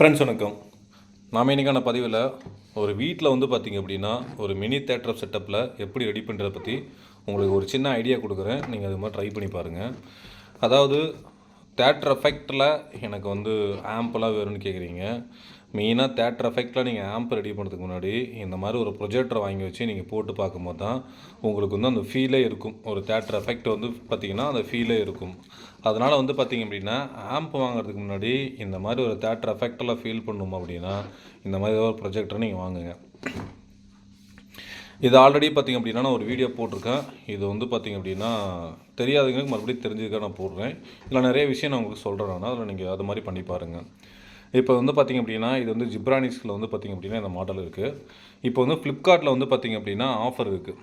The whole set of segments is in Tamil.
ஃப்ரெண்ட்ஸ் வணக்கம். நாம் இன்றைக்கான பதிவில் ஒரு வீட்டில் வந்து பார்த்திங்க அப்படின்னா ஒரு மினி தேட்டர் செட்டப்பில் எப்படி ரெடி பண்ணுறதை பற்றி உங்களுக்கு ஒரு சின்ன ஐடியா கொடுக்குறேன். நீங்கள் அது மாதிரி ட்ரை பண்ணி பாருங்கள் அதாவது தேட்டர் எஃபெக்டில் எனக்கு வந்து ஆம்பிளாக வேணும்னு கேட்குறீங்க மெயினாக தேட்டர் எஃபெக்டில் நீங்கள் ஆம்ப் ரெடி பண்ணுறதுக்கு முன்னாடி இந்த மாதிரி ஒரு ப்ரொஜெக்டரை வாங்கி வச்சு நீங்கள் போட்டு பார்க்கும்போது தான் உங்களுக்கு வந்து அந்த ஃபீலே இருக்கும். ஒரு தேட்டர் எஃபெக்ட் வந்து பார்த்திங்கன்னா அந்த ஃபீலே இருக்கும். அதனால் வந்து பார்த்திங்க அப்படின்னா ஆம்ப் வாங்குறதுக்கு முன்னாடி இந்த மாதிரி ஒரு தேட்டர் எஃபெக்டெல்லாம் ஃபீல் பண்ணணும் அப்படின்னா இந்த மாதிரி ஏதோ ஒரு ப்ரொஜெக்டரை நீங்கள் வாங்குங்க. இது ஆல்ரெடி பார்த்திங்க அப்படின்னா நான் ஒரு வீடியோ போட்டிருக்கேன். இது வந்து பார்த்திங்க அப்படின்னா தெரியாதவங்களுக்கு மறுபடியும் தெரிஞ்சுக்க நான் போடுறேன். இல்லை நிறைய விஷயம் நான் உங்களுக்கு சொல்கிறேன் ஆனால் அதில் நீங்கள் அது மாதிரி பண்ணி பாருங்கள் இப்போ வந்து பார்த்திங்க அப்படின்னா இது வந்து ஜிப்ரானிக்ஸில் வந்து பார்த்திங்க அப்படின்னா இந்த மாடல் இருக்குது இப்போ வந்து ஃப்ளிப்கார்ட்டில் வந்து பார்த்திங்க அப்படின்னா ஆஃபர் இருக்குது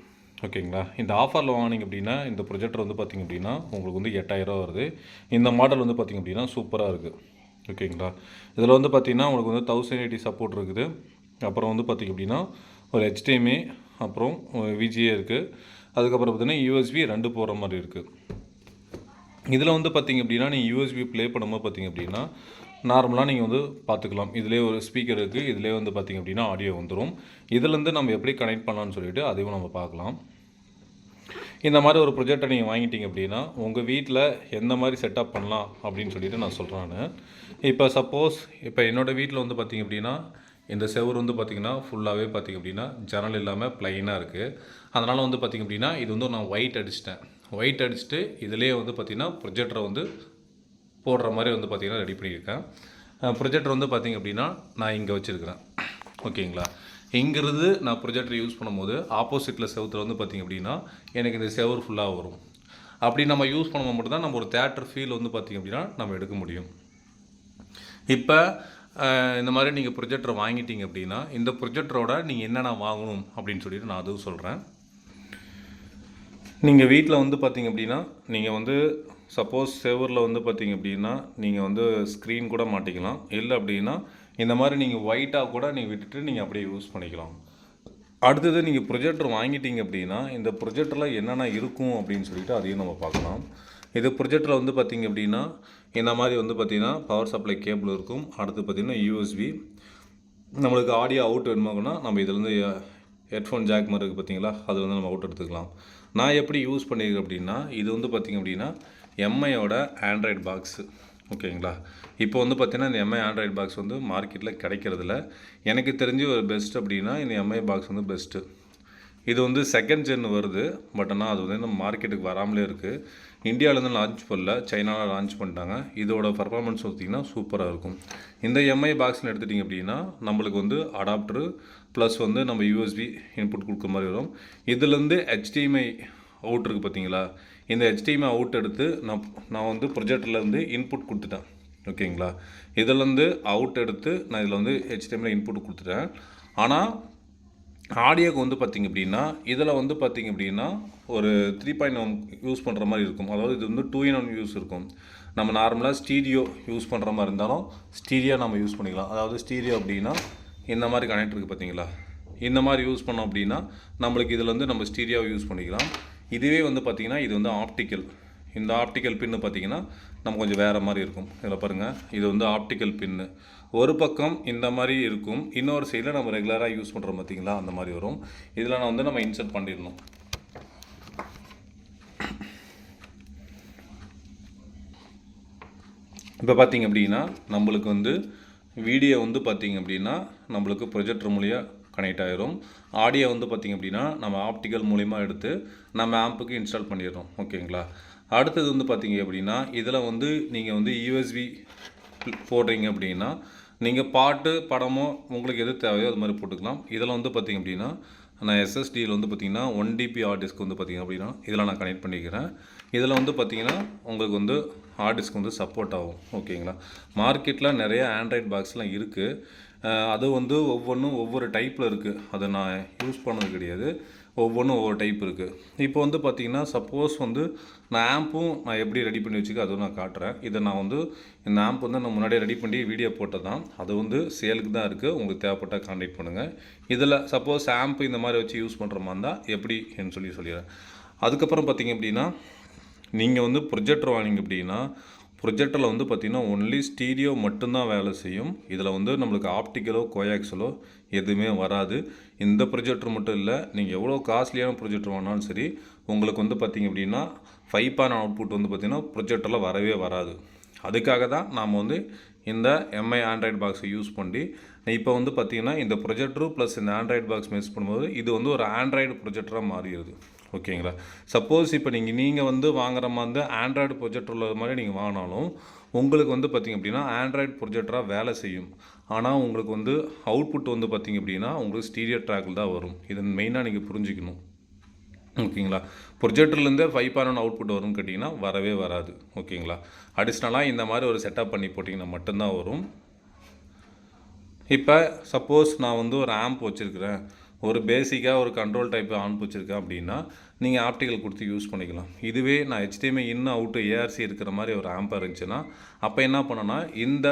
ஓகேங்களா? இந்த ஆஃபரில் வாங்கினீங்க அப்படின்னா இந்த ப்ரொஜெக்டர் வந்து பார்த்திங்க அப்படின்னா உங்களுக்கு வந்து எட்டாயிரம் வருது. இந்த மாடல் வந்து பார்த்திங்க அப்படின்னா சூப்பராக இருக்குது ஓகேங்களா? இதில் வந்து பார்த்திங்கன்னா உங்களுக்கு வந்து தௌசண்ட் எயிட்டி சப்போர்ட் இருக்குது. அப்புறம் வந்து பார்த்திங்க அப்படின்னா ஒரு ஹெச்டிஎம்ஏ அப்புறம் விஜிஏ இருக்குது அதுக்கப்புறம் பார்த்திங்கன்னா யூஎஸ்பி ரெண்டு போகிற மாதிரி இருக்குது இதில் வந்து பார்த்திங்க அப்படின்னா நீங்கள் யூஎஸ்பி ப்ளே பண்ணும்போது பார்த்திங்க அப்படின்னா நார்மலாக நீங்கள் வந்து பார்த்துக்கலாம். இதிலே ஒரு ஸ்பீக்கர் இருக்குது இதிலே வந்து பார்த்திங்க அப்படின்னா ஆடியோ வந்துடும் இதுலேருந்து நம்ம எப்படி கனெக்ட் பண்ணலாம்னு சொல்லிட்டு அதையும் நம்ம பார்க்கலாம். இந்த மாதிரி ஒரு ப்ரொஜெக்டை நீங்கள் வாங்கிட்டீங்க அப்படின்னா உங்கள் வீட்டில் எந்த மாதிரி செட்டப் பண்ணலாம் அப்படின்னு சொல்லிட்டு நான் சொல்கிறேன் இப்போ சப்போஸ் இப்போ என்னோடய வீட்டில் வந்து பார்த்திங்க அப்படின்னா இந்த செவர் வந்து பார்த்திங்கன்னா ஃபுல்லாகவே பார்த்திங்க அப்படின்னா ஜன்னல் இல்லாமல் ப்ளைனாக இருக்குது அதனால் வந்து பார்த்திங்க அப்படின்னா இது வந்து நான் ஒயிட் அடிச்சிட்டேன். ஒயிட் அடிச்சுட்டு இதிலே வந்து பார்த்திங்கன்னா ப்ரொஜெக்டரை வந்து போடுற மாதிரி வந்து பார்த்திங்கன்னா ரெடி பண்ணியிருக்கேன். ப்ரொஜெக்டர் வந்து பார்த்திங்க அப்படின்னா நான் இங்கே வச்சுருக்கிறேன். ஓகேங்களா? இங்கிருந்து நான் ப்ரொஜெக்டர் யூஸ் பண்ணும்போது ஆப்போசிட்டில் செவத்தில் வந்து பார்த்திங்க அப்படின்னா எனக்கு இந்த செவர் ஃபுல்லாக வரும். அப்படி நம்ம யூஸ் பண்ணும்போது மட்டும் தான் நம்ம ஒரு தேட்டர் ஃபீல் வந்து பார்த்திங்க அப்படின்னா நம்ம எடுக்க முடியும். இப்போ இந்த மாதிரி நீங்கள் ப்ரொஜெக்டர் வாங்கிட்டீங்க அப்படின்னா இந்த ப்ரொஜெக்டரோட நீங்கள் என்னென்ன வாங்கணும் அப்படின்னு சொல்லிட்டு நான் அதுவும் சொல்கிறேன் நீங்கள் வீட்டில் வந்து பார்த்தீங்க அப்படின்னா நீங்கள் வந்து சப்போஸ் செவரில் வந்து பார்த்தீங்க அப்படின்னா நீங்கள் வந்து ஸ்க்ரீன் கூட மாட்டிக்கலாம். இல்லை அப்படின்னா இந்த மாதிரி நீங்கள் ஒயிட்டாக கூட நீங்கள் விட்டுட்டு நீங்கள் அப்படியே யூஸ் பண்ணிக்கலாம். அடுத்தது நீங்கள் ப்ரொஜெக்டர் வாங்கிட்டீங்க அப்படின்னா இந்த ப்ரொஜெக்டரில் என்னென்ன இருக்கும் அப்படின்னு சொல்லிட்டு அதையும் நம்ம பார்க்கலாம். இது ப்ரொஜெக்டரில் வந்து பார்த்தீங்க அப்படின்னா இந்த மாதிரி வந்து பார்த்திங்கன்னா பவர் சப்ளை கேபிள் இருக்கும். அடுத்து பார்த்தீங்கன்னா யூஎஸ்பி நம்மளுக்கு ஆடியோ அவுட் வேணுமாங்கன்னா நம்ம இதுலேருந்து ஹெட்ஃபோன் ஜாக் மாதிரி இருக்குது பார்த்தீங்களா அது வந்து நம்ம அவுட் எடுத்துக்கலாம். நான் எப்படி யூஸ் பண்ணியிருக்கேன் அப்படின்னா இது வந்து பார்த்திங்க அப்படின்னா எம்ஐயோட ஆண்ட்ராய்டு பாக்ஸு ஓகேங்களா? இப்போ வந்து பார்த்தீங்கன்னா இந்த எம்ஐ ஆண்ட்ராய்டு பாக்ஸ் வந்து மார்க்கெட்டில் கிடைக்கிறதில்ல. எனக்கு தெரிஞ்சு ஒரு பெஸ்ட் அப்படின்னா இந்த எம்ஐ பாக்ஸ் வந்து பெஸ்ட்டு இது வந்து செகண்ட் ஜென் வருது பட் ஆனால் அது வந்து நம்ம மார்க்கெட்டுக்கு வராமலே இருக்குது இந்தியாவிலேருந்து லான்ச் பண்ணல சைனாவில் லான்ச் பண்ணிட்டாங்க. இதோட பர்ஃபார்மன்ஸ் பார்த்திங்கன்னா சூப்பராக இருக்கும். இந்த எம்ஐ பாக்ஸ்னு எடுத்துட்டிங்க அப்படின்னா நம்மளுக்கு வந்து அடாப்டரு ப்ளஸ் வந்து நம்ம யூஎஸ்பி இன்புட் கொடுக்குற மாதிரி வரும். இதுலேருந்து ஹெச்டிஎம்ஐ அவுட் இருக்குது பார்த்தீங்களா இந்த ஹெச்டிஎம்ஐ அவுட் எடுத்து நான் நான் வந்து ப்ரொஜெக்டர்லேருந்து இன்புட் கொடுத்துட்டேன். ஓகேங்களா? இதுலேருந்து அவுட் எடுத்து நான் இதில் வந்து ஹெச்டிஎம்ஐ இன்புட் கொடுத்துட்டேன். ஆனால் ஆடியோக்கு வந்து பார்த்திங்க அப்படின்னா இதில் வந்து பார்த்திங்க அப்படின்னா ஒரு த்ரீ பாயிண்ட் ஒன் யூஸ் பண்ணுற மாதிரி இருக்கும். அதாவது இது வந்து டூ இன் ஒன் யூஸ் இருக்கும். நம்ம நார்மலாக ஸ்டீரியோ யூஸ் பண்ணுற மாதிரி இருந்தாலும் ஸ்டீரியோ நம்ம யூஸ் பண்ணிக்கலாம். அதாவது ஸ்டீரியோ அப்படின்னா இந்த மாதிரி கனெக்ட் இருக்குது பார்த்தீங்களா இந்த மாதிரி யூஸ் பண்ணோம் அப்படின்னா நம்மளுக்கு இதில் வந்து நம்ம ஸ்டீரியோவை யூஸ் பண்ணிக்கலாம். இதுவே வந்து பார்த்திங்கன்னா இது வந்து ஆப்டிக்கல் இந்த ஆப்டிக்கல் பின்னு பார்த்தீங்கன்னா நம்ம கொஞ்சம் வேறு மாதிரி இருக்கும். இதில் பாருங்கள் இது வந்து ஆப்டிக்கல் பின்னு ஒரு பக்கம் இந்த மாதிரி இருக்கும். இன்னொரு சைடில் நம்ம ரெகுலராக யூஸ் பண்ணுறோம் பார்த்திங்களா அந்த மாதிரி வரும். இதில் நான் வந்து நம்ம இன்சர்ட் பண்ணிடணும். இப்போ பார்த்திங்க அப்படின்னா நம்மளுக்கு வந்து வீடியோ வந்து பார்த்தீங்க அப்படின்னா நம்மளுக்கு ப்ரொஜெக்டர் மூலியம் கனெக்ட் ஆகிரும் ஆடியோ வந்து பார்த்திங்க அப்படின்னா நம்ம ஆப்டிக்கல் மூலிமா எடுத்து நம்ம ஆம்புக்கு இன்ஸ்டால் பண்ணிடுறோம். ஓகேங்களா அடுத்தது வந்து பார்த்திங்க அப்படின்னா இதில் வந்து நீங்கள் வந்து யூஎஸ்பி போடுறீங்க அப்படின்னா நீங்கள் பாட்டு படமோ உங்களுக்கு எது தேவையோ அது மாதிரி போட்டுக்கலாம். இதில் வந்து பார்த்திங்க அப்படின்னா நான் எஸ்எஸ்டியில் வந்து பார்த்திங்கன்னா ஒன் டிபி ஹார்ட் டிஸ்க் வந்து பார்த்திங்க அப்படின்னா இதில் நான் கனெக்ட் பண்ணிக்கிறேன். இதில் வந்து பார்த்திங்கன்னா உங்களுக்கு வந்து ஹார்ட் டிஸ்க் வந்து சப்போர்ட் ஆகும். ஓகேங்களா மார்க்கெட்டில் நிறைய ஆண்ட்ராய்ட் பாக்ஸ்லாம் இருக்குது அது வந்து ஒவ்வொன்றும் ஒவ்வொரு டைப்பில் இருக்குது அதை நான் யூஸ் பண்ணது கிடையாது. ஒவ்வொன்றும் ஒவ்வொரு டைப் இருக்குது இப்போ வந்து பார்த்திங்கன்னா சப்போஸ் வந்து நான் ஆம்பும் நான் எப்படி ரெடி பண்ணி வச்சுக்க அதுவும் நான் காட்டுறேன். இதை நான் வந்து இந்த ஆம்ப் வந்து நான் முன்னாடியே ரெடி பண்ணி வீடியோ போட்டது தான் அது வந்து சேலுக்கு தான் இருக்குது உங்களுக்கு தேவைப்பட்டால் கான்டாக்ட் பண்ணுங்கள் இதில் சப்போஸ் ஆம்ப் இந்த மாதிரி வச்சு யூஸ் பண்ணுற மாதிரி இருந்தால் எப்படின்னு சொல்லி சொல்லிடுறேன். அதுக்கப்புறம் பார்த்திங்க அப்படின்னா நீங்கள் வந்து ப்ரொஜெக்டர் வாங்கினீங்க அப்படின்னா ப்ரொஜெக்டரில் வந்து பார்த்திங்கன்னா ஒன்லி ஸ்டீரியோ மட்டும்தான் வேலை செய்யும். இதில் வந்து நம்மளுக்கு ஆப்டிக்கலோ கோயாக்ஸலோ எதுவுமே வராது. இந்த ப்ரொஜெக்டர் மட்டும் இல்லை நீங்கள் எவ்வளோ காஸ்ட்லியான ப்ரொஜெக்டர் வாங்கினாலும் சரி உங்களுக்கு வந்து பார்த்திங்க அப்படின்னா ஃபைவ் பான் அவுட்புட் வந்து பார்த்திங்கன்னா ப்ரொஜெக்டரில் வரவே வராது. அதுக்காக தான் நாம் வந்து இந்த எம்ஐ ஆண்ட்ராய்டு பாக்ஸை யூஸ் பண்ணி இப்போ வந்து பார்த்திங்கன்னா இந்த ப்ரொஜெக்டரு ப்ளஸ் இந்த ஆண்ட்ராய்டு பாக்ஸ் மிஸ் பண்ணும்போது இது வந்து ஒரு ஆண்ட்ராய்டு ப்ரொஜெக்டராக மாறிடுது. ஓகேங்களா? சப்போஸ் இப்போ நீங்கள் நீங்கள் வந்து வாங்குற மாதிரி வந்து ஆண்ட்ராய்டு ப்ரொஜெக்டர் உள்ள மாதிரி நீங்கள் வாங்கினாலும் உங்களுக்கு வந்து பார்த்திங்க அப்படின்னா ஆண்ட்ராய்டு ப்ரொஜெக்டராக வேலை செய்யும். ஆனால் உங்களுக்கு வந்து அவுட்புட் வந்து பார்த்திங்க அப்படின்னா உங்களுக்கு ஸ்டீரியோ ட்ராக்கில் தான் வரும். இதன் மெயினாக நீங்கள் புரிஞ்சுக்கணும். ஓகேங்களா? ப்ரொஜெக்டர்லேருந்தே ஃபைவ் பாயிண்ட் அவுட்புட் வரும்னு கேட்டிங்கன்னா வரவே வராது. ஓகேங்களா? அடிஷ்னலாக இந்த மாதிரி ஒரு செட்டப் பண்ணி போட்டிங்கன்னா மட்டும்தான் வரும். இப்போ சப்போஸ் நான் வந்து ஒரு ஆம்ப் வச்சுருக்கிறேன். ஒரு பேசிக்காக ஒரு கண்ட்ரோல் டைப் ஆன் பிடிச்சிருக்கேன் அப்படின்னா நீங்கள் ஆப்டிக்கல் கொடுத்து யூஸ் பண்ணிக்கலாம். இதுவே நான் ஹெச்டிஎம்ஐ இன்னும் அவுட்டு ஏஆர்சி இருக்கிற மாதிரி ஒரு ஆம்பாக இருந்துச்சுன்னா அப்போ என்ன பண்ணோன்னா இந்த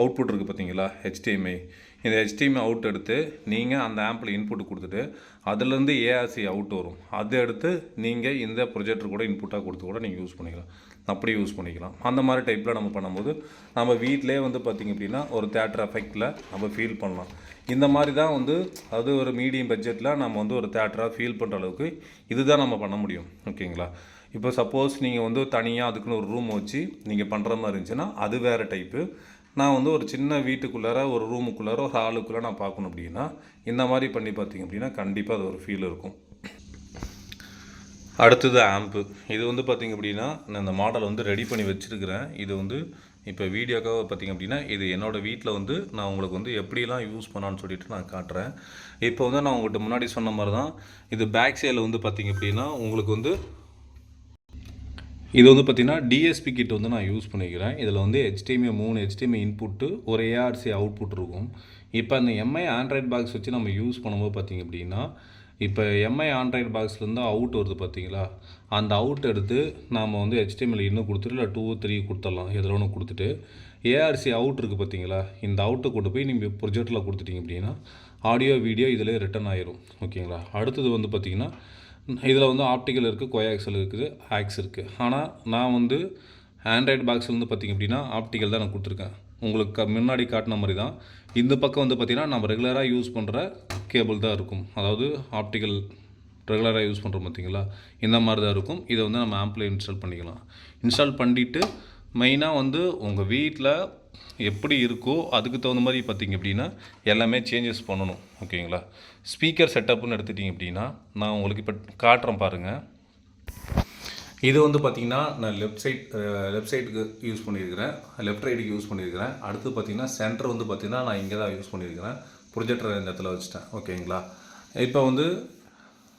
அவுட்புட் இருக்குது பார்த்தீங்களா ஹெச்டிஎம்ஐ இந்த ஹெச்டிஎம்ஐ அவுட் எடுத்து நீங்கள் அந்த ஆம்பில் இன்புட் கொடுத்துட்டு அதுலேருந்து ஏஆர்சி அவுட் வரும். அதை எடுத்து நீங்கள் இந்த ப்ரொஜெக்டர் கூட இன்புட்டாக கொடுத்து கூட நீங்கள் யூஸ் பண்ணிக்கலாம். அப்படி யூஸ் பண்ணிக்கலாம். அந்த மாதிரி டைப்பில் நம்ம பண்ணும்போது நம்ம வீட்டிலே வந்து பார்த்திங்க அப்படின்னா ஒரு தேட்டர் எஃபெக்டில் நம்ம ஃபீல் பண்ணலாம். இந்த மாதிரி தான் வந்து அது ஒரு மீடியம் பட்ஜெட்டில் நம்ம வந்து ஒரு தேட்டராக ஃபீல் பண்ணுற அளவுக்கு இதுதான் நம்ம பண்ண முடியும். ஓகேங்களா இப்போ சப்போஸ் நீங்கள் வந்து தனியாக அதுக்குன்னு ஒரு ரூம் வச்சு நீங்கள் பண்ணுற மாதிரி இருந்துச்சுன்னா அது வேறு டைப்பு நான் வந்து ஒரு சின்ன வீட்டுக்குள்ளார ஒரு ரூமுக்குள்ளார ஒரு ஹாலுக்குள்ளே நான் பார்க்கணும் அப்படின்னா இந்த மாதிரி பண்ணி பார்த்தீங்க அப்படின்னா கண்டிப்பாக அது ஒரு ஃபீல் இருக்கும். அடுத்தது ஆம்பு இது வந்து பார்த்திங்க அப்படின்னா நான் இந்த மாடல் வந்து ரெடி பண்ணி வச்சுருக்கிறேன். இது வந்து இப்போ வீடியோக்காக பார்த்திங்க அப்படின்னா இது என்னோடய வீட்டில் வந்து நான் உங்களுக்கு வந்து எப்படிலாம் யூஸ் பண்ணான்னு சொல்லிட்டு நான் காட்டுறேன். இப்போ வந்து நான் உங்கள்கிட்ட முன்னாடி சொன்ன மாதிரி தான் இது பேக் சைடில் வந்து பார்த்திங்க அப்படின்னா உங்களுக்கு வந்து இது வந்து பார்த்திங்கன்னா டிஎஸ்பி கிட் வந்து நான் யூஸ் பண்ணிக்கிறேன். இதில் வந்து HDMI மூணு HDMI இன்புட்டு ஒரு ஏஆர்சி அவுட்புட் இருக்கும். இப்போ அந்த எம்ஐ ஆண்ட்ராய்ட் பாக்ஸ் வச்சு நம்ம யூஸ் பண்ணும்போது பார்த்திங்க அப்படின்னா இப்போ எம்ஐ ஆண்ட்ராய்டு பாக்ஸ்லேருந்து அவுட் வருது பார்த்தீங்களா? அந்த அவுட் எடுத்து நாம் வந்து ஹெச்டிஎம்எல் இன்னும் கொடுத்துட்டு இல்லை டூ த்ரீ கொடுத்துடலாம். எதில் ஒன்று கொடுத்துட்டு. ஏஆர்சி அவுட் இருக்குது பார்த்தீங்களா? இந்த அவுட்டை கொண்டு போய் நீங்கள் ப்ரொஜெக்டில் கொடுத்துட்டீங்க அப்படின்னா ஆடியோ வீடியோ இதில் ரிட்டர்ன் ஆயிரும். ஓகேங்களா? அடுத்தது வந்து பார்த்திங்கன்னா இதில் வந்து ஆப்டிக்கல் இருக்குது கொயாக்சல் இருக்குது ஆக்ஸ் இருக்குது ஆனால் நான் வந்து ஆண்ட்ராய்டு பாக்ஸில் வந்து பார்த்திங்க அப்படின்னா ஆப்டிக்கல் தான் நான் கொடுத்துருக்கேன். உங்களுக்கு முன்னாடி காட்டின மாதிரி தான். இந்த பக்கம் வந்து பார்த்திங்கன்னா நம்ம ரெகுலராக யூஸ் பண்ணுற கேபிள் தான் இருக்கும். அதாவது ஆப்டிக்கல் ரெகுலராக யூஸ் பண்ணுறோம் பார்த்தீங்களா? இந்த மாதிரி தான் இருக்கும். இதை வந்து நம்ம ஆம்பில் இன்ஸ்டால் பண்ணிக்கலாம். இன்ஸ்டால் பண்ணிட்டு மெயினாக வந்து உங்கள் வீட்டில் எப்படி இருக்கோ அதுக்கு தகுந்த மாதிரி பார்த்தீங்க அப்படின்னா எல்லாமே சேஞ்சஸ் பண்ணணும். ஓகேங்களா? ஸ்பீக்கர் செட்டப்னு எடுத்துட்டிங்க அப்படின்னா நான் உங்களுக்கு இப்போ காட்டுறேன் பாருங்கள் இது வந்து பார்த்திங்கன்னா நான் லெஃப்ட் சைட் லெஃப்ட் சைடுக்கு யூஸ் பண்ணியிருக்கிறேன். லெஃப்ட் ரைடுக்கு யூஸ் பண்ணியிருக்கிறேன். அடுத்து பார்த்திங்கன்னா சென்டர் வந்து பார்த்திங்கன்னா நான் இங்கே தான் யூஸ் பண்ணியிருக்கிறேன். ப்ரொஜெக்டர் இந்த இடத்துல வச்சுட்டேன். ஓகேங்களா இப்போ வந்து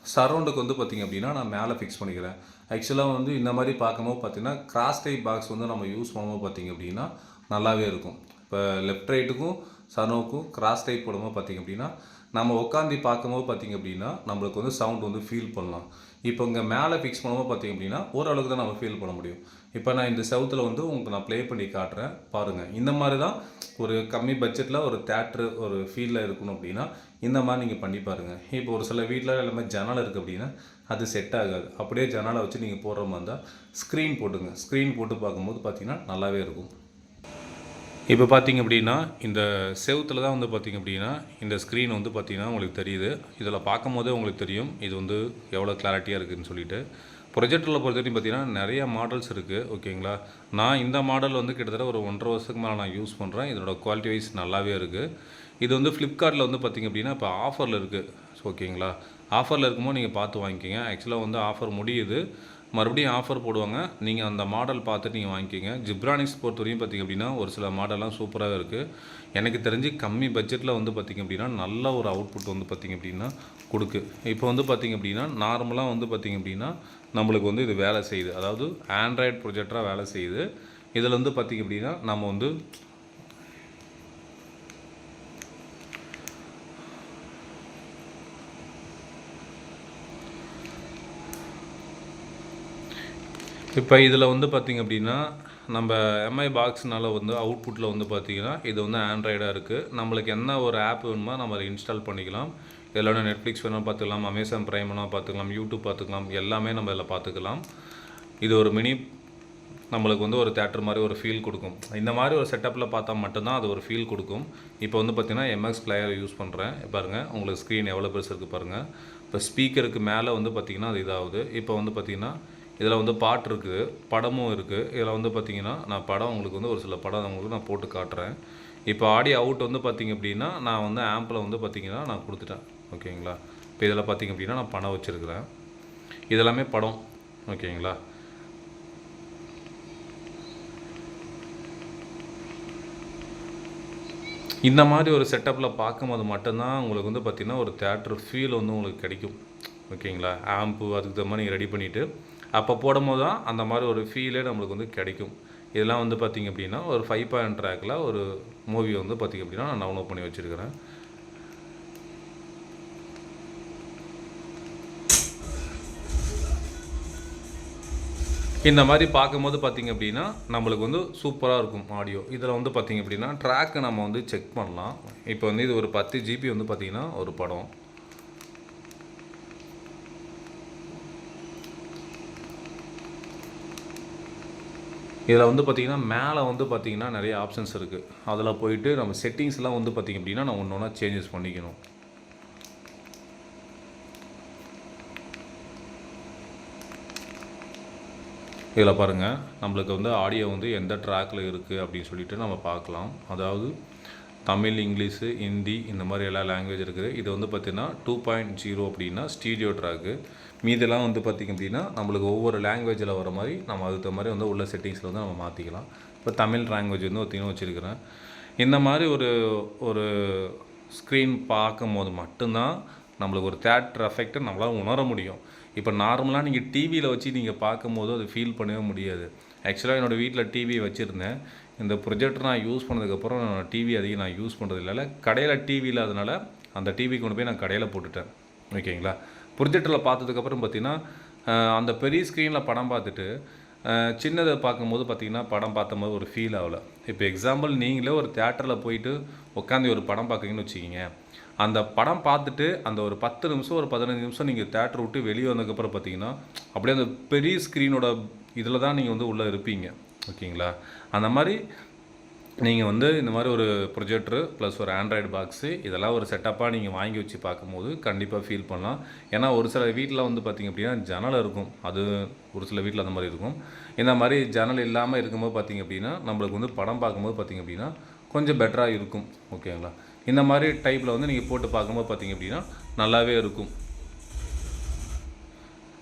சரௌண்டுக்கு வந்து பார்த்திங்க அப்படின்னா நான் மேலே ஃபிக்ஸ் பண்ணிக்கிறேன். ஆக்சுவலாக வந்து இந்த மாதிரி பார்க்கும்போது பார்த்திங்கன்னா கிராஸ் டைப் பாக்ஸ் வந்து நம்ம யூஸ் பண்ணும்போது பார்த்திங்க அப்படின்னா நல்லாவே இருக்கும். இப்போ லெஃப்ட் ரைட்டுக்கும் சனோக்கும் கிராஸ் டைப் போடும்போது பார்த்திங்க அப்படின்னா நம்ம உட்காந்து பார்க்கும்போது பார்த்திங்க அப்படின்னா நம்மளுக்கு வந்து சவுண்ட் வந்து ஃபீல் பண்ணலாம். இப்போ இங்கே மேலே ஃபிக்ஸ் பண்ணும்போது பார்த்திங்க அப்படின்னா ஓரளவுக்கு தான் நம்ம ஃபீல் பண்ண முடியும். இப்போ நான் இந்த செவுத்தில் வந்து உங்களுக்கு நான் ப்ளே பண்ணி காட்டுறேன். பாருங்கள் இந்த மாதிரி தான் ஒரு கம்மி பட்ஜெட்டில் ஒரு தேட்ரு ஒரு ஃபீலில் இருக்கணும் அப்படின்னா இந்த மாதிரி நீங்கள் பண்ணி பாருங்கள் இப்போ ஒரு சில வீட்டில் எல்லாமே ஜன்னல் இருக்குது அப்படின்னா அது செட் ஆகாது. அப்படியே ஜன்னலை வச்சு நீங்கள் போடுற மாதிரி இருந்தால் ஸ்க்ரீன் போட்டுங்க. ஸ்க்ரீன் போட்டு பார்க்கும்போது பார்த்தீங்கன்னா நல்லாவே இருக்கும். இப்போ பார்த்தீங்க அப்படின்னா இந்த செவத்தில் தான் வந்து பார்த்தீங்க அப்படின்னா இந்த ஸ்க்ரீன் வந்து பார்த்தீங்கன்னா உங்களுக்கு தெரியுது. இதில் பார்க்கும் போதே உங்களுக்கு தெரியும் இது வந்து எவ்வளோ கிளாரிட்டியாக இருக்குதுன்னு சொல்லிட்டு. ப்ரொஜெக்டரில் பொறுத்த வரைக்கும் பார்த்தீங்கன்னா நிறைய மாடல்ஸ் இருக்குது ஓகேங்களா? நான் இந்த மாடல் வந்து கிட்டத்தட்ட ஒரு ஒன்றரை வருஷத்துக்கு மேலே நான் யூஸ் பண்ணுறேன் இதோட குவாலிட்டி வைஸ் நல்லாவே இருக்குது இது வந்து ஃப்ளிப்கார்ட்டில் வந்து பார்த்திங்க அப்படின்னா இப்போ ஆஃபரில் இருக்குது ஓகேங்களா? ஆஃபரில் இருக்கும்போது நீங்கள் பார்த்து வாங்கிக்கோங்க. ஆக்சுவலாக வந்து ஆஃபர் முடியுது. மறுபடியும் ஆஃபர் போடுவாங்க. நீங்கள் அந்த மாடல் பார்த்துட்டு நீங்கள் வாங்கிக்கோங்க. ஜிப்ரானிக்ஸ் பொறுத்த வரையும் பார்த்திங்க அப்படின்னா ஒரு சில மாடல்லாம் சூப்பராக இருக்குது எனக்கு தெரிஞ்சு கம்மி பட்ஜெட்டில் வந்து பார்த்திங்க அப்படின்னா நல்ல ஒரு அவுட்புட் வந்து பார்த்திங்க அப்படின்னா கொடுக்கு. இப்போ வந்து பார்த்திங்க அப்படின்னா நார்மலாக வந்து பார்த்திங்க அப்படின்னா நம்மளுக்கு வந்து இது வேலை செய்யுது. அதாவது ஆண்ட்ராய்டு ப்ரொஜெக்டராக வேலை செய்யுது. இதில் வந்து பார்த்திங்க அப்படின்னா நம்ம வந்து இப்போ இதில் வந்து பார்த்திங்க அப்படின்னா நம்ம எம்ஐ பாக்ஸ்னால வந்து அவுட்புட்டில் வந்து பார்த்திங்கன்னா இது வந்து ஆண்ட்ராய்டாக இருக்குது நம்மளுக்கு என்ன ஒரு ஆப் வேணுமோ நம்ம அதை இன்ஸ்டால் பண்ணிக்கலாம். இதில் வேணால் நெட்ஃப்ளிக்ஸ் வேணால் பார்த்துக்கலாம் அமேசான் ப்ரைம் வேணால் பார்த்துக்கலாம் யூடியூப் பார்த்துக்கலாம் எல்லாமே நம்ம இதில் பார்த்துக்கலாம். இது ஒரு மினி நம்மளுக்கு வந்து ஒரு தேட்டர் மாதிரி ஒரு ஃபீல் கொடுக்கும். இந்த மாதிரி ஒரு செட்டப்பில் பார்த்தா மட்டும்தான் அது ஒரு ஃபீல் கொடுக்கும். இப்போ வந்து பார்த்திங்கன்னா எம்எக்ஸ் பிளேயர் யூஸ் பண்ணுறேன் பாருங்கள் உங்களுக்கு ஸ்க்ரீன் எவ்வளோ பெருசு இருக்குது பாருங்கள் இப்போ ஸ்பீக்கருக்கு மேலே வந்து பார்த்திங்கன்னா அது இதாகுது. இப்போ வந்து பார்த்திங்கன்னா இதில் வந்து பாட்டு இருக்குது படமும் இருக்குது. இதில் வந்து பார்த்திங்கன்னா நான் படம் உங்களுக்கு வந்து ஒரு சில படம் உங்களுக்கு நான் போட்டு காட்டுறேன். இப்போ ஆடியோ அவுட் வந்து பார்த்திங்க அப்படின்னா நான் வந்து ஆம்பில் வந்து பார்த்திங்கன்னா நான் கொடுத்துட்டேன். ஓகேங்களா? இப்போ இதில் பார்த்திங்க அப்படின்னா நான் பணம் வச்சுருக்கிறேன். இதெல்லாமே படம். ஓகேங்களா? இந்த மாதிரி ஒரு செட்டப்பில் பார்க்கும்போது மட்டும்தான் உங்களுக்கு வந்து பார்த்திங்கன்னா ஒரு தேட்டர் ஃபீல் வந்து உங்களுக்கு கிடைக்கும். ஓகேங்களா? ஆம்பு அதுக்கு தகுந்த மாதிரி நீங்கள் ரெடி பண்ணிவிட்டு அப்போ போடும்போது தான் அந்த மாதிரி ஒரு ஃபீலே நம்மளுக்கு வந்து கிடைக்கும். இதெல்லாம் வந்து பார்த்திங்க அப்படின்னா ஒரு ஃபைவ் பாயிண்ட் ட்ராக்கில் ஒரு மூவி வந்து பார்த்திங்க அப்படின்னா நான் டவுன்லோட் பண்ணி வச்சுருக்கிறேன். இந்த மாதிரி பார்க்கும்போது பார்த்திங்க அப்படின்னா நம்மளுக்கு வந்து சூப்பராக இருக்கும் ஆடியோ இதில் வந்து பார்த்திங்க அப்படின்னா ட்ராக்கை நம்ம வந்து செக் பண்ணலாம். இப்போ வந்து இது ஒரு பத்து ஜிபி வந்து பார்த்திங்கன்னா ஒரு படம். இதில் வந்து பார்த்திங்கன்னா மேலே வந்து பார்த்திங்கன்னா நிறைய ஆப்ஷன்ஸ் இருக்குது அதில் போயிட்டு நம்ம செட்டிங்ஸ்லாம் வந்து பார்த்திங்க அப்படின்னா நான் ஒன்று ஒன்றா சேஞ்சஸ் பண்ணிக்கணும். இதில் பாருங்கள் நம்மளுக்கு வந்து ஆடியோ வந்து எந்த ட்ராக்கில் இருக்குது அப்படின்னு சொல்லிட்டு நம்ம பார்க்கலாம். அதாவது தமிழ் இங்கிலீஷு ஹிந்தி இந்த மாதிரி எல்லா லாங்குவேஜ் இருக்குது. இது வந்து பார்த்திங்கன்னா டூ பாயிண்ட் ஜீரோ அப்படின்னா ஸ்டீடியோ ட்ராக்கு மீதெல்லாம் வந்து பார்த்திங்க அப்படின்னா நம்மளுக்கு ஒவ்வொரு லாங்குவேஜில் வர மாதிரி நம்ம அதுக்கு மாதிரி வந்து உள்ள செட்டிங்ஸில் வந்து நம்ம மாற்றிக்கலாம் இப்போ தமிழ் லாங்குவேஜ் வந்து ஒருத்தையும் வச்சுருக்கிறேன். இந்த மாதிரி ஒரு ஒரு ஸ்க்ரீன் பார்க்கும் போது மட்டும்தான் நம்மளுக்கு ஒரு தேட்டர் எஃபெக்டை நம்மளால் உணர முடியும். இப்போ நார்மலாக நீங்கள் டிவியில் வச்சு நீங்கள் பார்க்கும்போது அது ஃபீல் பண்ணவே முடியாது. ஆக்சுவலாக என்னோடய வீட்டில் டிவி வச்சுருந்தேன். இந்த ப்ரொஜெக்டர் நான் யூஸ் பண்ணதுக்கப்புறம் டிவி அதிகம் நான் யூஸ் பண்ணுறது இல்லை கடையில் டிவி இல்லாதனால அந்த டிவி கொண்டு போய் நான் கடையில் போட்டுட்டேன். ஓகேங்களா? ப்ரொஜெக்டரில் பார்த்ததுக்கப்புறம் பார்த்தீங்கன்னா அந்த பெரிய ஸ்க்ரீனில் படம் பார்த்துட்டு சின்னதை பார்க்கும்போது பார்த்தீங்கன்னா படம் பார்த்த ஒரு ஃபீல் ஆகலை. இப்போ எக்ஸாம்பிள் நீங்களே ஒரு தேட்டரில் போயிட்டு உட்காந்து ஒரு படம் பார்க்குறீங்கன்னு வச்சுக்கிங்க. அந்த படம் பார்த்துட்டு அந்த ஒரு பத்து நிமிஷம் ஒரு பதினஞ்சு நிமிஷம் நீங்கள் தேட்டர் விட்டு வெளியே வந்ததுக்கப்புறம் பார்த்தீங்கன்னா அப்படியே அந்த பெரிய ஸ்க்ரீனோட இதில் தான் நீங்கள் வந்து உள்ளே இருப்பீங்க. ஓகேங்களா? அந்த மாதிரி நீங்கள் வந்து இந்த மாதிரி ஒரு ப்ரொஜெக்டரு ப்ளஸ் ஒரு ஆண்ட்ராய்டு பாக்ஸு இதெல்லாம் ஒரு செட்டப்பாக நீங்கள் வாங்கி வச்சு பார்க்கும்போது கண்டிப்பாக ஃபீல் பண்ணலாம். ஏன்னா ஒரு சில வீட்டில் வந்து பார்த்திங்க அப்படின்னா ஜன்னல் இருக்கும். அது ஒரு சில வீட்டில் அந்த மாதிரி இருக்கும். இந்த மாதிரி ஜன்னல் இல்லாமல் இருக்கும்போது பார்த்திங்க அப்படின்னா நம்மளுக்கு வந்து படம் பார்க்கும்போது பார்த்திங்க அப்படின்னா கொஞ்சம் பெட்டராக இருக்கும். ஓகேங்களா? இந்த மாதிரி டைப்பில் வந்து நீங்கள் போட்டு பார்க்கும்போது பார்த்திங்க அப்படின்னா நல்லாவே இருக்கும்.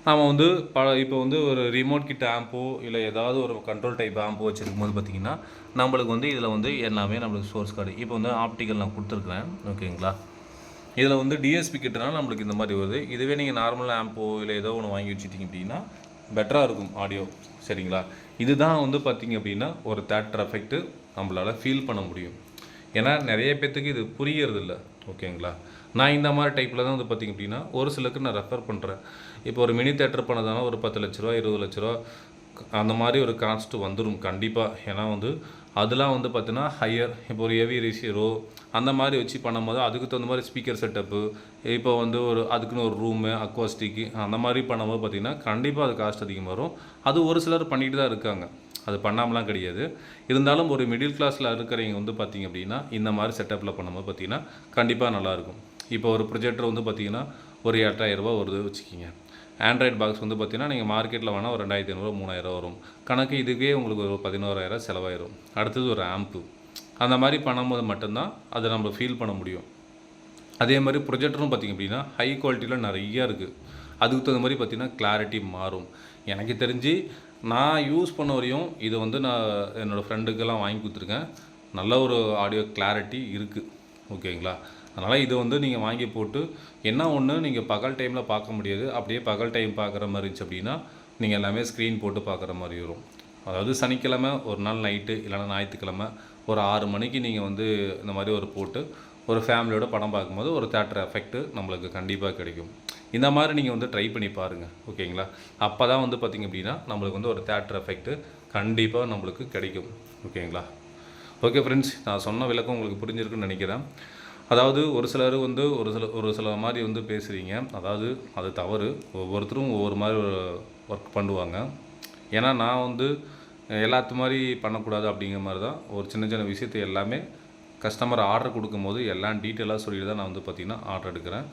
நாம் வந்து ப இப்போ வந்து ஒரு ரிமோட் கிட் ஆம்போ இல்லை ஏதாவது ஒரு கண்ட்ரோல் டைப் ஆம்போ வச்சுருக்கும் போது பார்த்தீங்கன்னா நம்மளுக்கு வந்து இதில் வந்து எல்லாமே நம்மளுக்கு சோர்ஸ் கார்டு இப்போ வந்து ஆப்டிக்கல் நான் கொடுத்துருக்குறேன். ஓகேங்களா? இதில் வந்து டிஎஸ்பி கிட்டனால நம்மளுக்கு இந்த மாதிரி வருது. இதுவே நீங்கள் நார்மல் ஆம்போ இல்லை ஏதோ ஒன்று வாங்கி வச்சுட்டிங்க அப்படின்னா பெட்டராக இருக்கும் ஆடியோ சரிங்களா? இதுதான் வந்து பார்த்திங்க அப்படின்னா ஒரு தேட்டர் எஃபெக்ட்டு நம்மளால் ஃபீல் பண்ண முடியும். ஏன்னா நிறைய பேர்த்துக்கு இது புரியறதில்ல. ஓகேங்களா? நான் இந்த மாதிரி டைப்பில் தான் வந்து பார்த்திங்க அப்படின்னா ஒரு சிலருக்கு நான் ரெஃபர் பண்ணுறேன் இப்போ ஒரு மினி தேட்டர் பண்ணதானா ஒரு பத்து லட்ச ரூபா இருபது லட்ச ரூபா அந்த மாதிரி ஒரு காஸ்ட் வந்துடும் கண்டிப்பாக ஏன்னா வந்து அதெல்லாம் வந்து பார்த்தீங்கன்னா ஹையர் இப்போ ஒரு ஹெவி ரிசீரோ அந்த மாதிரி வச்சு பண்ணும்போது அதுக்கு தகுந்த மாதிரி ஸ்பீக்கர் செட்டப்பு இப்போ வந்து ஒரு அதுக்குன்னு ஒரு ரூமு அக்வாஸ்டிக்கு அந்த மாதிரி பண்ணும்போது பார்த்திங்கன்னா கண்டிப்பாக அது காஸ்ட் அதிகமாக வரும். அது ஒரு சிலர் பண்ணிட்டு தான் இருக்காங்க. அது பண்ணாமலாம் கிடையாது. இருந்தாலும் ஒரு மிடில் கிளாஸில் இருக்கிறவங்க வந்து பார்த்திங்க அப்படின்னா இந்த மாதிரி செட்டப்பில் பண்ணும்போது பார்த்திங்கன்னா கண்டிப்பாக நல்லாயிருக்கும் இப்போ ஒரு ப்ரொஜெக்டர் வந்து பார்த்திங்கன்னா ஒரு எட்டாயிரம் ரூபாய் வருது வச்சுக்கிங்க. ஆண்ட்ராய்டு பாக்ஸ் வந்து பார்த்தீங்கன்னா நீங்கள் மார்க்கெட்டில் வேணால் ஒரு ரெண்டாயிரத்தி ஐநூறு மூணாயிரம் வரும். கணக்கு இதுக்கே உங்களுக்கு ஒரு பதினோராயிரம் செலவாயிரும். அடுத்தது ஒரு ஆம்ப்பு அந்த மாதிரி பண்ணும்போது மட்டும்தான் அதை நம்ம ஃபீல் பண்ண முடியும். அதே மாதிரி ப்ரொஜெக்டரும் பார்த்திங்க அப்படின்னா ஹை குவாலிட்டியில் நிறையா இருக்குது அதுக்கு தகுந்த மாதிரி பார்த்திங்கன்னா கிளாரிட்டி மாறும். எனக்கு தெரிஞ்சு நான் யூஸ் பண்ண வரையும் இதை வந்து நான் என்னோடய ஃப்ரெண்டுக்கெல்லாம் வாங்கி கொடுத்துருக்கேன். நல்ல ஒரு ஆடியோ கிளாரிட்டி இருக்குது ஓகேங்களா அதனால் இது வந்து நீங்கள் வாங்கி போட்டு என்ன ஒன்று நீங்கள் பகல் டைமில் பார்க்க முடியாது. அப்படியே பகல் டைம் பார்க்குற மாதிரி இருந்துச்சு அப்படின்னா நீங்கள் எல்லாமே ஸ்க்ரீன் போட்டு பார்க்குற மாதிரி வரும். அதாவது சனிக்கிழமை ஒரு நாள் நைட்டு இல்லைன்னா ஞாயிற்றுக்கிழமை ஒரு ஆறு மணிக்கு நீங்கள் வந்து இந்த மாதிரி ஒரு போட்டு ஒரு ஃபேமிலியோட படம் பார்க்கும்போது ஒரு தேட்டர் எஃபெக்ட்டு நம்மளுக்கு கண்டிப்பாக கிடைக்கும். இந்த மாதிரி நீங்கள் வந்து ட்ரை பண்ணி பாருங்கள் ஓகேங்களா அப்போ தான் வந்து பார்த்திங்க அப்படின்னா நம்மளுக்கு வந்து ஒரு தேட்டர் எஃபெக்ட்டு கண்டிப்பாக நம்மளுக்கு கிடைக்கும். ஓகேங்களா ஓகே ஃப்ரெண்ட்ஸ் நான் சொன்ன விளக்கம் உங்களுக்கு புரிஞ்சிருக்குன்னு நினைக்கிறேன். அதாவது ஒரு சிலர் வந்து ஒரு சில ஒரு சில மாதிரி வந்து பேசுகிறீங்க அதாவது அது தவறு. ஒவ்வொருத்தரும் ஒவ்வொரு மாதிரி ஒர்க் பண்ணுவாங்க. ஏன்னா நான் வந்து எல்லாத்து மாதிரி பண்ணக்கூடாது அப்படிங்கிற மாதிரி தான் ஒரு சின்ன சின்ன விஷயத்தை எல்லாமே கஸ்டமர் ஆர்டர் கொடுக்கும்போது எல்லாம் டீட்டெயிலாக சொல்லிட்டு தான் நான் வந்து பார்த்திங்கன்னா ஆர்டர் எடுக்கிறேன்.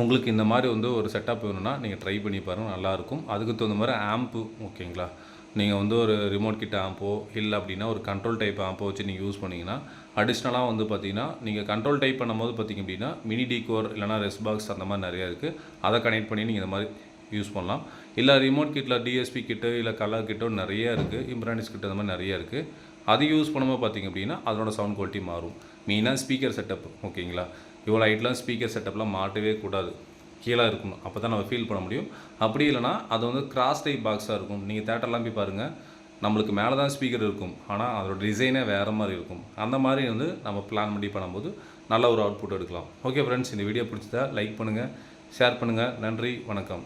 உங்களுக்கு இந்த மாதிரி வந்து ஒரு செட்டப் வேணும்னா நீங்கள் ட்ரை பண்ணி பாருங்கள் நல்லாயிருக்கும் அதுக்கு தகுந்த மாதிரி ஆம்ப்பு ஓகேங்களா? நீங்கள் வந்து ஒரு ரிமோட் கிட்ட ஆம்போ இல்லை அப்படின்னா ஒரு கண்ட்ரோல் டைப் ஆம்போ வச்சு நீங்கள் யூஸ் பண்ணிங்கன்னா அடிஷ்னலாக வந்து பார்த்திங்கன்னா நீங்கள் கண்ட்ரோல் டைப் பண்ணும்போது பார்த்தீங்க அப்படின்னா மினி டிகோர் இல்லைனா ரெஸ் பாக்ஸ் அந்த மாதிரி நிறையா இருக்குது அதை கனெக்ட் பண்ணி நீங்கள் இந்த மாதிரி யூஸ் பண்ணலாம். இல்லை ரிமோட் கிட்டில் டிஎஸ்பி கிட்டு இல்லை கலர் கிட்டோ நிறைய இருக்குது இம்ப்ரானிஸ் கிட்ட அந்த மாதிரி நிறைய இருக்குது அது யூஸ் பண்ணும்போது பார்த்தீங்க அப்படின்னா அதனோட சவுண்ட் குவாலிட்டி மாறும். மெயினாக ஸ்பீக்கர் செட்டப் ஓகேங்களா? இவ்வளோ ஹைட்லாம் ஸ்பீக்கர் செட்டப்லாம் மாட்டவே கூடாது. கீழே இருக்கணும். அப்போ தான் நம்ம ஃபீல் பண்ண முடியும். அப்படி இல்லைனா அது வந்து கிராஸ் டைப் பாக்ஸாக இருக்கும். நீங்கள் தேட்டர்லாம் போய் பாருங்கள் நம்மளுக்கு மேலே தான் ஸ்பீக்கர் இருக்கும். ஆனால் அதோட டிசைனே வேறு மாதிரி இருக்கும். அந்த மாதிரி வந்து நம்ம பிளான் பண்ணி பண்ணும்போது நல்ல ஒரு அவுட்புட் எடுக்கலாம். ஓகே ஃப்ரெண்ட்ஸ் இந்த வீடியோ பிடிச்சதா லைக் பண்ணுங்கள் ஷேர் பண்ணுங்கள் நன்றி வணக்கம்.